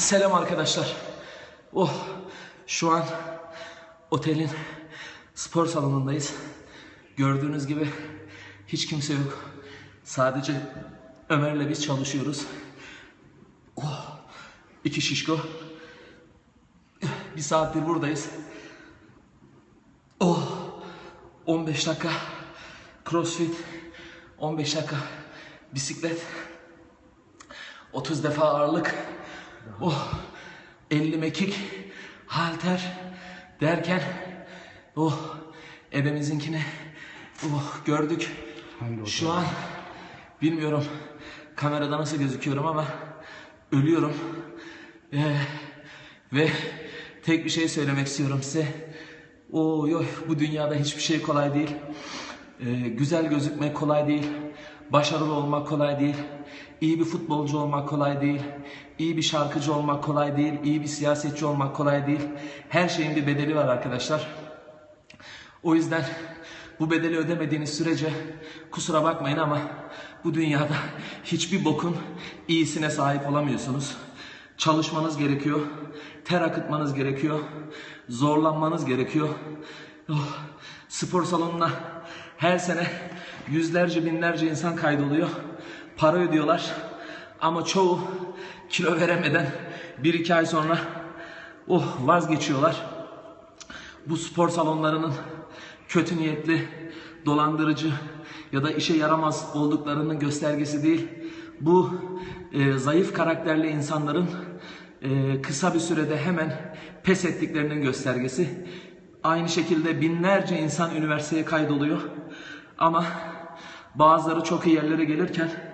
Selam arkadaşlar. Oh, şu an otelin spor salonundayız. Gördüğünüz gibi hiç kimse yok. Sadece Ömer'le biz çalışıyoruz. Oh, iki şişko. Bir saattir buradayız. Oh, 15 dakika crossfit, 15 dakika bisiklet, 30 defa ağırlık, oh 50 mekik, halter derken oh ebemizinkini oh gördük. Şu an bilmiyorum kamerada nasıl gözüküyorum ama ölüyorum. Ee, ve tek bir şey söylemek istiyorum size. Oy oy bu dünyada hiçbir şey kolay değil. Ee, güzel gözükmek kolay değil. Başarılı olmak kolay değil. İyi bir futbolcu olmak kolay değil. İyi bir şarkıcı olmak kolay değil. İyi bir siyasetçi olmak kolay değil. Her şeyin bir bedeli var arkadaşlar. O yüzden bu bedeli ödemediğiniz sürece kusura bakmayın ama bu dünyada hiçbir bokun iyisine sahip olamıyorsunuz. Çalışmanız gerekiyor. Ter akıtmanız gerekiyor. Zorlanmanız gerekiyor. Oh, spor salonuna her sene yüzlerce binlerce insan kaydoluyor. Para ödüyorlar. Ama çoğu kilo veremeden bir iki ay sonra oh vazgeçiyorlar. Bu spor salonlarının kötü niyetli, dolandırıcı ya da işe yaramaz olduklarının göstergesi değil. Bu e, zayıf karakterli insanların e, kısa bir sürede hemen pes ettiklerinin göstergesi. Aynı şekilde binlerce insan üniversiteye kaydoluyor. Ama bazıları çok iyi yerlere gelirken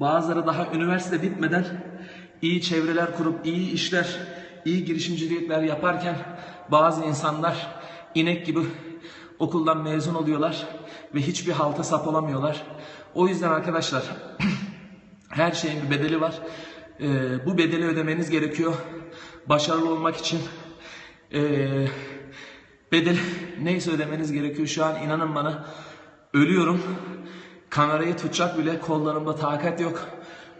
bazıları daha üniversite bitmeden iyi çevreler kurup iyi işler, iyi girişimcilikler yaparken bazı insanlar inek gibi okuldan mezun oluyorlar ve hiçbir halta sap olamıyorlar. O yüzden arkadaşlar her şeyin bir bedeli var. Ee, bu bedeli ödemeniz gerekiyor. Başarılı olmak için ee, bedel neyse ödemeniz gerekiyor. Şu an inanın bana ölüyorum. Kamerayı tutacak bile kollarımda takat yok.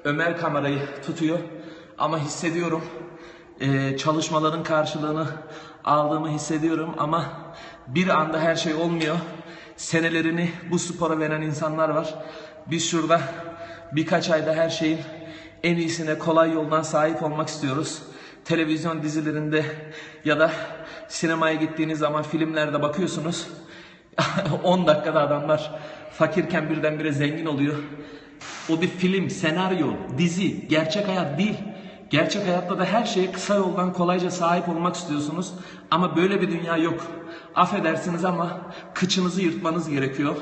Ömer kamerayı tutuyor ama hissediyorum. Ee, çalışmaların karşılığını aldığımı hissediyorum ama bir anda her şey olmuyor. Senelerini bu spora veren insanlar var. Biz şurada birkaç ayda her şeyin en iyisine kolay yoldan sahip olmak istiyoruz. Televizyon dizilerinde ya da sinemaya gittiğiniz zaman filmlerde bakıyorsunuz. 10 dakikada adamlar fakirken birdenbire zengin oluyor. O bir film, senaryo, dizi, gerçek hayat değil. Gerçek hayatta da her şeye kısa yoldan kolayca sahip olmak istiyorsunuz. Ama böyle bir dünya yok. Affedersiniz ama kıçınızı yırtmanız gerekiyor.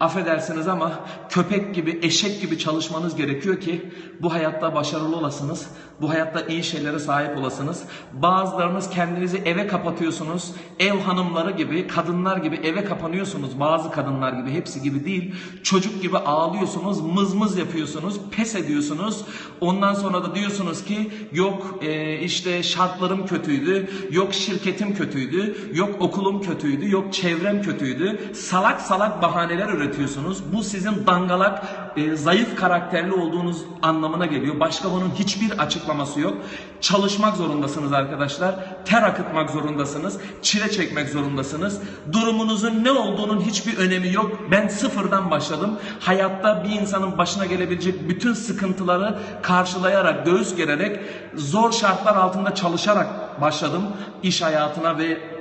Affedersiniz ama köpek gibi, eşek gibi çalışmanız gerekiyor ki bu hayatta başarılı olasınız. Bu hayatta iyi şeylere sahip olasınız. Bazılarınız kendinizi eve kapatıyorsunuz. Ev hanımları gibi, kadınlar gibi eve kapanıyorsunuz. Bazı kadınlar gibi, hepsi gibi değil. Çocuk gibi ağlıyorsunuz, mızmız yapıyorsunuz, pes ediyorsunuz. Ondan sonra da diyorsunuz ki yok e, işte şartlarım kötüydü, yok şirketim kötüydü, yok okulum kötüydü, yok çevrem kötüydü. Salak salak bahaneler üretiyorsunuz. Bu sizin dangalak, e, zayıf karakterli olduğunuz anlamına geliyor. Başka bunun hiçbir açıklaması yok. Çalışmak zorundasınız arkadaşlar. Ter akıtmak zorundasınız. Çile çekmek zorundasınız. Durumunuzun ne olduğunun hiçbir önemi yok. Ben sıfırdan başladım. Hayatta bir insanın başına gelebilecek bütün sıkıntıları karşılayarak, göğüs gererek, zor şartlar altında çalışarak başladım iş hayatına ve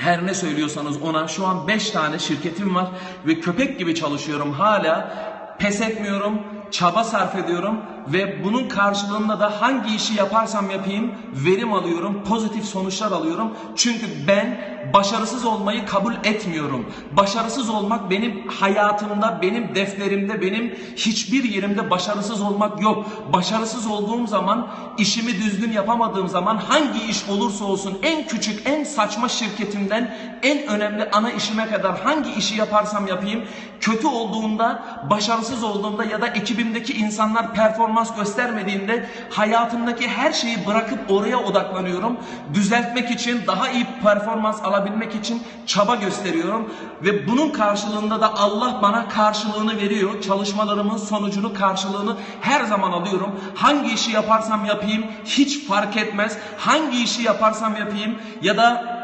her ne söylüyorsanız ona şu an 5 tane şirketim var ve köpek gibi çalışıyorum hala pes etmiyorum çaba sarf ediyorum ve bunun karşılığında da hangi işi yaparsam yapayım verim alıyorum, pozitif sonuçlar alıyorum. Çünkü ben başarısız olmayı kabul etmiyorum. Başarısız olmak benim hayatımda, benim defterimde, benim hiçbir yerimde başarısız olmak yok. Başarısız olduğum zaman, işimi düzgün yapamadığım zaman hangi iş olursa olsun en küçük, en saçma şirketimden en önemli ana işime kadar hangi işi yaparsam yapayım kötü olduğunda, başarısız olduğunda ya da ekibi rakibimdeki insanlar performans göstermediğinde hayatımdaki her şeyi bırakıp oraya odaklanıyorum. Düzeltmek için, daha iyi performans alabilmek için çaba gösteriyorum ve bunun karşılığında da Allah bana karşılığını veriyor. Çalışmalarımın sonucunu, karşılığını her zaman alıyorum. Hangi işi yaparsam yapayım hiç fark etmez. Hangi işi yaparsam yapayım ya da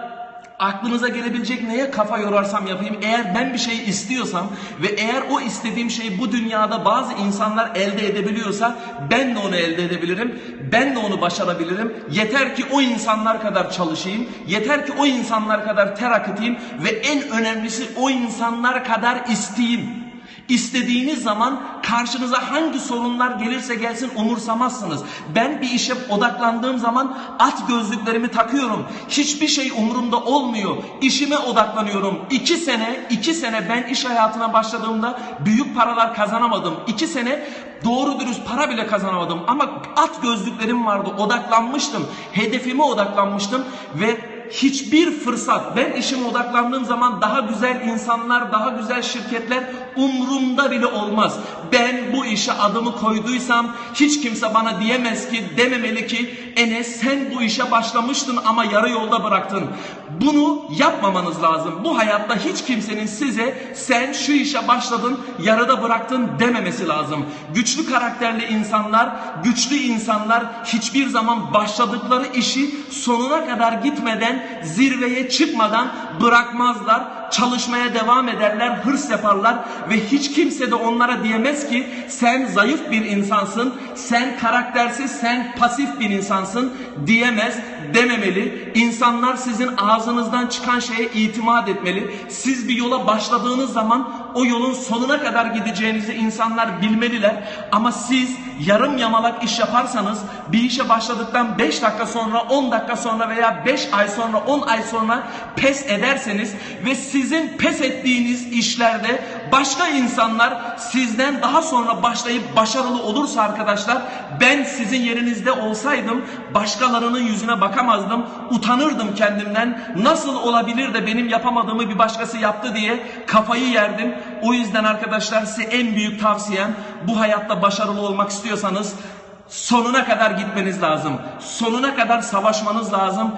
aklınıza gelebilecek neye kafa yorarsam yapayım. Eğer ben bir şey istiyorsam ve eğer o istediğim şeyi bu dünyada bazı insanlar elde edebiliyorsa ben de onu elde edebilirim. Ben de onu başarabilirim. Yeter ki o insanlar kadar çalışayım. Yeter ki o insanlar kadar ter akıtayım ve en önemlisi o insanlar kadar isteyeyim. İstediğiniz zaman karşınıza hangi sorunlar gelirse gelsin umursamazsınız. Ben bir işe odaklandığım zaman at gözlüklerimi takıyorum. Hiçbir şey umurumda olmuyor. İşime odaklanıyorum. İki sene, iki sene ben iş hayatına başladığımda büyük paralar kazanamadım. İki sene doğru dürüst para bile kazanamadım. Ama at gözlüklerim vardı. Odaklanmıştım. Hedefime odaklanmıştım ve hiçbir fırsat ben işime odaklandığım zaman daha güzel insanlar, daha güzel şirketler umrumda bile olmaz. Ben bu işe adımı koyduysam hiç kimse bana diyemez ki, dememeli ki Enes sen bu işe başlamıştın ama yarı yolda bıraktın. Bunu yapmamanız lazım. Bu hayatta hiç kimsenin size sen şu işe başladın, yarıda bıraktın dememesi lazım. Güçlü karakterli insanlar, güçlü insanlar hiçbir zaman başladıkları işi sonuna kadar gitmeden, zirveye çıkmadan bırakmazlar. Çalışmaya devam ederler, hırs yaparlar ve hiç kimse de onlara diyemez ki sen zayıf bir insansın, sen karaktersiz, sen pasif bir insansın diyemez, dememeli. İnsanlar sizin ağzınızdan çıkan şeye itimat etmeli. Siz bir yola başladığınız zaman o yolun sonuna kadar gideceğinizi insanlar bilmeliler. Ama siz yarım yamalak iş yaparsanız bir işe başladıktan 5 dakika sonra 10 dakika sonra veya 5 ay sonra 10 ay sonra pes ederseniz ve sizin pes ettiğiniz işlerde başka insanlar sizden daha sonra başlayıp başarılı olursa arkadaşlar ben sizin yerinizde olsaydım başkalarının yüzüne bakamazdım utanırdım kendimden nasıl olabilir de benim yapamadığımı bir başkası yaptı diye kafayı yerdim o yüzden arkadaşlar size en büyük tavsiyem bu hayatta başarılı olmak istiyorsanız sonuna kadar gitmeniz lazım. Sonuna kadar savaşmanız lazım.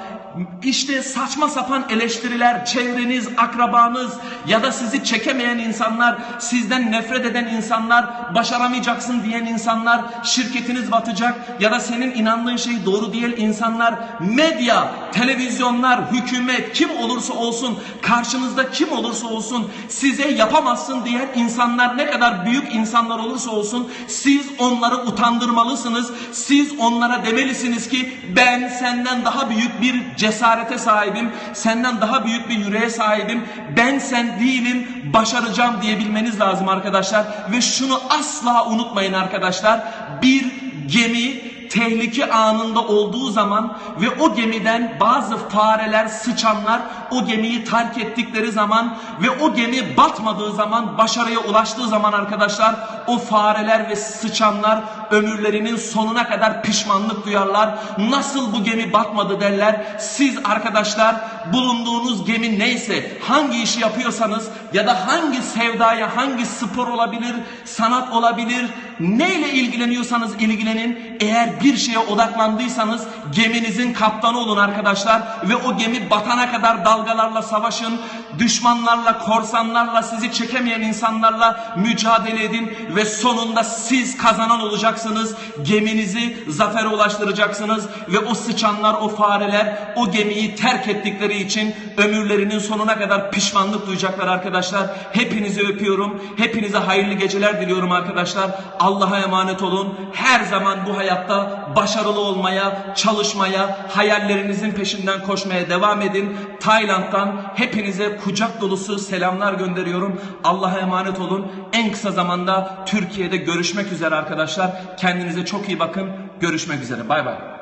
İşte saçma sapan eleştiriler, çevreniz, akrabanız ya da sizi çekemeyen insanlar, sizden nefret eden insanlar, başaramayacaksın diyen insanlar, şirketiniz batacak ya da senin inandığın şey doğru değil insanlar, medya, televizyonlar, hükümet kim olursa olsun, karşınızda kim olursa olsun size yapamazsın diyen insanlar ne kadar büyük insanlar olursa olsun siz onları utandırmalısınız. Siz onlara demelisiniz ki ben senden daha büyük bir cesarete sahibim. Senden daha büyük bir yüreğe sahibim. Ben sen değilim. Başaracağım diyebilmeniz lazım arkadaşlar. Ve şunu asla unutmayın arkadaşlar. Bir gemi tehlike anında olduğu zaman ve o gemiden bazı fareler, sıçanlar o gemiyi terk ettikleri zaman ve o gemi batmadığı zaman, başarıya ulaştığı zaman arkadaşlar o fareler ve sıçanlar ömürlerinin sonuna kadar pişmanlık duyarlar. Nasıl bu gemi batmadı derler. Siz arkadaşlar bulunduğunuz gemi neyse, hangi işi yapıyorsanız ya da hangi sevdaya, hangi spor olabilir, sanat olabilir, neyle ilgileniyorsanız ilgilenin. Eğer bir şeye odaklandıysanız geminizin kaptanı olun arkadaşlar ve o gemi batana kadar dalgalarla savaşın, düşmanlarla, korsanlarla, sizi çekemeyen insanlarla mücadele edin ve sonunda siz kazanan olacaksınız. Geminizi zafere ulaştıracaksınız ve o sıçanlar, o fareler o gemiyi terk ettikleri için ömürlerinin sonuna kadar pişmanlık duyacaklar arkadaşlar. Hepinizi öpüyorum. Hepinize hayırlı geceler diliyorum arkadaşlar. Allah'a emanet olun. Her zaman bu hayatta başarılı olmaya, çalışmaya, hayallerinizin peşinden koşmaya devam edin. Tayland'dan hepinize kucak dolusu selamlar gönderiyorum. Allah'a emanet olun. En kısa zamanda Türkiye'de görüşmek üzere arkadaşlar. Kendinize çok iyi bakın. Görüşmek üzere. Bay bay.